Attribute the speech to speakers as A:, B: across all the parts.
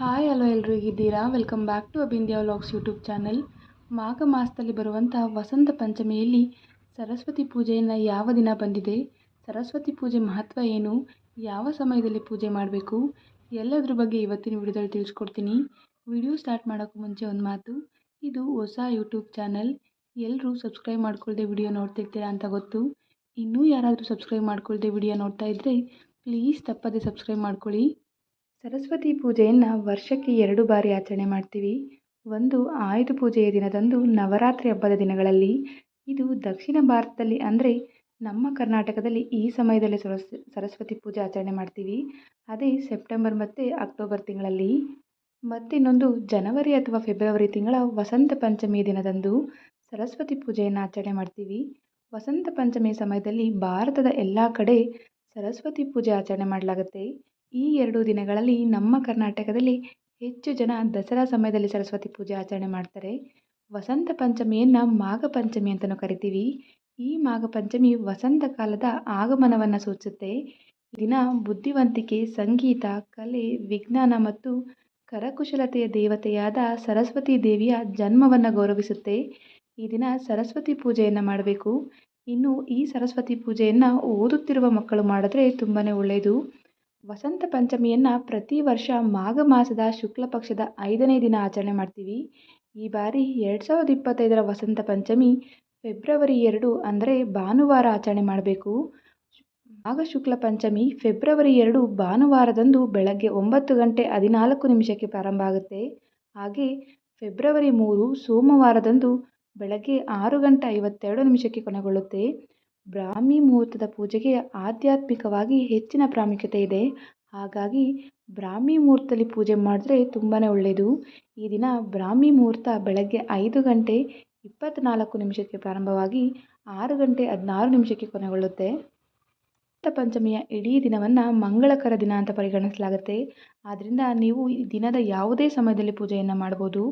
A: Hi, hello ಎಲ್ಲರೂ ಹೇಗಿದ್ದೀರಾ? Welcome back to Abindya vlogs YouTube channel ಮಾಘ ಮಾಸದಲ್ಲಿ ಬರುವಂಥ ವಸಂತ ಪಂಚಮಿಯಲ್ಲಿ ಸರಸ್ವತಿ ಪೂಜೆಯನ್ನು ಯಾವ ದಿನ ಬಂದಿದೆ? ಸರಸ್ವತಿ ಪೂಜೆ ಮಹತ್ವ ಏನು? ಯಾವ ಸಮಯದಲ್ಲಿ ಪೂಜೆ ಮಾಡಬೇಕು? ಎಲ್ಲದ್ರ ಬಗ್ಗೆ ಇವತ್ತಿನ ವಿಡಿಯೋದಲ್ಲಿ ತಿಳಿಸ್ಕೊಡ್ತೀನಿ. ವಿಡಿಯೋ ಸ್ಟಾರ್ಟ್ ಮಾಡೋಕ್ಕೂ ಮುಂಚೆ ಒಂದು ಮಾತು. ಇದು ಹೊಸ ಯೂಟ್ಯೂಬ್ ಚಾನಲ್ ಎಲ್ಲರೂ ಸಬ್ಸ್ಕ್ರೈಬ್ ಮಾಡ್ಕೊಳ್ಳದೆ ವಿಡಿಯೋ ನೋಡ್ತಿರ್ತೀರಾ ಅಂತ ಗೊತ್ತು. ಇನ್ನೂ ಯಾರಾದರೂ ಸಬ್ಸ್ಕ್ರೈಬ್ ಮಾಡ್ಕೊಳ್ಳದೆ ವಿಡಿಯೋ ನೋಡ್ತಾ ಇದ್ದರೆ ಪ್ಲೀಸ್ ತಪ್ಪದೆ ಸಬ್ಸ್ಕ್ರೈಬ್ ಮಾಡ್ಕೊಳ್ಳಿ. ಸರಸ್ವತಿ ಪೂಜೆಯನ್ನು ವರ್ಷಕ್ಕೆ ಎರಡು ಬಾರಿ ಆಚರಣೆ ಮಾಡ್ತೀವಿ. ಒಂದು ಆಯುಧ ಪೂಜೆಯ ದಿನದಂದು ನವರಾತ್ರಿ ಹಬ್ಬದ ದಿನಗಳಲ್ಲಿ, ಇದು ದಕ್ಷಿಣ ಭಾರತದಲ್ಲಿ ಅಂದರೆ ನಮ್ಮ ಕರ್ನಾಟಕದಲ್ಲಿ ಈ ಸಮಯದಲ್ಲಿ ಸರಸ್, ಸರಸ್ವತಿ ಪೂಜೆ ಆಚರಣೆ ಮಾಡ್ತೀವಿ. ಅದೇ ಸೆಪ್ಟೆಂಬರ್ ಮತ್ತು ಅಕ್ಟೋಬರ್ ತಿಂಗಳಲ್ಲಿ. ಮತ್ತಿನ್ನೊಂದು ಜನವರಿ ಅಥವಾ ಫೆಬ್ರವರಿ ತಿಂಗಳ ವಸಂತ ಪಂಚಮಿ ದಿನದಂದು ಸರಸ್ವತಿ ಪೂಜೆಯನ್ನು ಆಚರಣೆ ಮಾಡ್ತೀವಿ. ವಸಂತ ಪಂಚಮಿ ಸಮಯದಲ್ಲಿ ಭಾರತದ ಎಲ್ಲ ಕಡೆ ಸರಸ್ವತಿ ಪೂಜೆ ಆಚರಣೆ ಮಾಡಲಾಗುತ್ತೆ. ಈ ಎರಡು ದಿನಗಳಲ್ಲಿ ನಮ್ಮ ಕರ್ನಾಟಕದಲ್ಲಿ ಹೆಚ್ಚು ಜನ ದಸರಾ ಸಮಯದಲ್ಲಿ ಸರಸ್ವತಿ ಪೂಜೆ ಆಚರಣೆ ಮಾಡ್ತಾರೆ. ವಸಂತ ಪಂಚಮಿಯನ್ನು ಮಾಘ ಪಂಚಮಿ ಅಂತಲೂ ಕರಿತೀವಿ. ಈ ಮಾಘ ಪಂಚಮಿ ವಸಂತ ಕಾಲದ ಆಗಮನವನ್ನು ಸೂಚಿಸುತ್ತೆ. ದಿನ ಬುದ್ಧಿವಂತಿಕೆ, ಸಂಗೀತ, ಕಲೆ, ವಿಜ್ಞಾನ ಮತ್ತು ಕರಕುಶಲತೆಯ ದೇವತೆಯಾದ ಸರಸ್ವತಿ ದೇವಿಯ ಜನ್ಮವನ್ನು ಗೌರವಿಸುತ್ತೆ. ಈ ದಿನ ಸರಸ್ವತಿ ಪೂಜೆಯನ್ನು ಮಾಡಬೇಕು. ಇನ್ನು ಈ ಸರಸ್ವತಿ ಪೂಜೆಯನ್ನು ಓದುತ್ತಿರುವ ಮಕ್ಕಳು ಮಾಡಿದ್ರೆ ತುಂಬಾ ಒಳ್ಳೆಯದು ವಸಂತ ಪಂಚಮಿಯನ್ನು ಪ್ರತಿ ವರ್ಷ ಮಾಘ ಮಾಸದ ಶುಕ್ಲ ಪಕ್ಷದ ಐದನೇ ದಿನ ಆಚರಣೆ ಮಾಡ್ತೀವಿ. ಈ ಬಾರಿ ಎರಡು ಸಾವಿರದ ಇಪ್ಪತ್ತೈದರ ವಸಂತ ಪಂಚಮಿ ಫೆಬ್ರವರಿ ಎರಡು ಅಂದರೆ ಭಾನುವಾರ ಆಚರಣೆ ಮಾಡಬೇಕು. ಮಾಘ ಶುಕ್ಲ ಪಂಚಮಿ ಫೆಬ್ರವರಿ ಎರಡು ಭಾನುವಾರದಂದು ಬೆಳಗ್ಗೆ ಒಂಬತ್ತು ಗಂಟೆ ಹದಿನಾಲ್ಕು ನಿಮಿಷಕ್ಕೆ ಪ್ರಾರಂಭ ಆಗುತ್ತೆ. ಹಾಗೆ ಫೆಬ್ರವರಿ ಮೂರು ಸೋಮವಾರದಂದು ಬೆಳಗ್ಗೆ ಆರು ಗಂಟೆ ಐವತ್ತೆರಡು ನಿಮಿಷಕ್ಕೆ ಕೊನೆಗೊಳ್ಳುತ್ತೆ. ಬ್ರಾಹ್ಮಿ ಮುಹೂರ್ತದ ಪೂಜೆಗೆ ಆಧ್ಯಾತ್ಮಿಕವಾಗಿ ಹೆಚ್ಚಿನ ಪ್ರಾಮುಖ್ಯತೆ ಇದೆ. ಹಾಗಾಗಿ ಬ್ರಾಹ್ಮಿ ಮುಹೂರ್ತದಲ್ಲಿ ಪೂಜೆ ಮಾಡಿದ್ರೆ ತುಂಬಾ ಒಳ್ಳೆಯದು ಈ ದಿನ ಬ್ರಾಹ್ಮಿ ಮುಹೂರ್ತ ಬೆಳಗ್ಗೆ ಐದು ಗಂಟೆ ಇಪ್ಪತ್ತ್ನಾಲ್ಕು ನಿಮಿಷಕ್ಕೆ ಪ್ರಾರಂಭವಾಗಿ ಆರು ಗಂಟೆ ಹದಿನಾರು ನಿಮಿಷಕ್ಕೆ ಕೊನೆಗೊಳ್ಳುತ್ತೆ. ಪಂಚಮಿಯ ಇಡೀ ದಿನವನ್ನು ಮಂಗಳಕರ ದಿನ ಅಂತ ಪರಿಗಣಿಸಲಾಗುತ್ತೆ. ಆದ್ದರಿಂದ ನೀವು ಈ ದಿನದ ಯಾವುದೇ ಸಮಯದಲ್ಲಿ ಪೂಜೆಯನ್ನು ಮಾಡ್ಬೋದು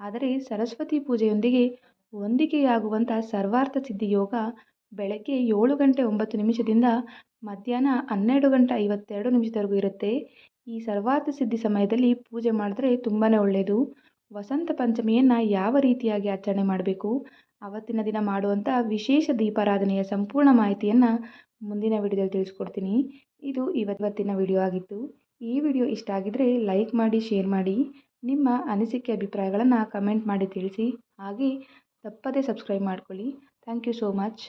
A: ಆದರೆ ಸರಸ್ವತಿ ಪೂಜೆಯೊಂದಿಗೆ ಹೊಂದಿಕೆಯಾಗುವಂಥ ಸರ್ವಾರ್ಥ ಸಿದ್ಧಿ ಯೋಗ ಬೆಳಗ್ಗೆ ಏಳು ಗಂಟೆ ಒಂಬತ್ತು ನಿಮಿಷದಿಂದ ಮಧ್ಯಾಹ್ನ ಹನ್ನೆರಡು ಗಂಟೆ ಐವತ್ತೆರಡು ನಿಮಿಷದವರೆಗೂ ಇರುತ್ತೆ. ಈ ಸರ್ವಾರ್ಥ ಸಿದ್ಧಿ ಸಮಯದಲ್ಲಿ ಪೂಜೆ ಮಾಡಿದ್ರೆ ತುಂಬಾ ಒಳ್ಳೆಯದು ವಸಂತ ಪಂಚಮಿಯನ್ನು ಯಾವ ರೀತಿಯಾಗಿ ಆಚರಣೆ ಮಾಡಬೇಕು? ಅವತ್ತಿನ ದಿನ ಮಾಡುವಂಥ ವಿಶೇಷ ದೀಪಾರಾಧನೆಯ ಸಂಪೂರ್ಣ ಮಾಹಿತಿಯನ್ನು ಮುಂದಿನ ವಿಡಿಯೋದಲ್ಲಿ ತಿಳಿಸ್ಕೊಡ್ತೀನಿ. ಇದು ಇವತ್ತಿನ ವಿಡಿಯೋ ಆಗಿತ್ತು. ಈ ವಿಡಿಯೋ ಇಷ್ಟ ಆಗಿದ್ದರೆ ಲೈಕ್ ಮಾಡಿ, ಶೇರ್ ಮಾಡಿ. ನಿಮ್ಮ ಅನಿಸಿಕೆ ಅಭಿಪ್ರಾಯಗಳನ್ನು ಕಮೆಂಟ್ ಮಾಡಿ ತಿಳಿಸಿ. ಹಾಗೆ ತಪ್ಪದೇ ಸಬ್ಸ್ಕ್ರೈಬ್ ಮಾಡ್ಕೊಳ್ಳಿ. Thank you so much.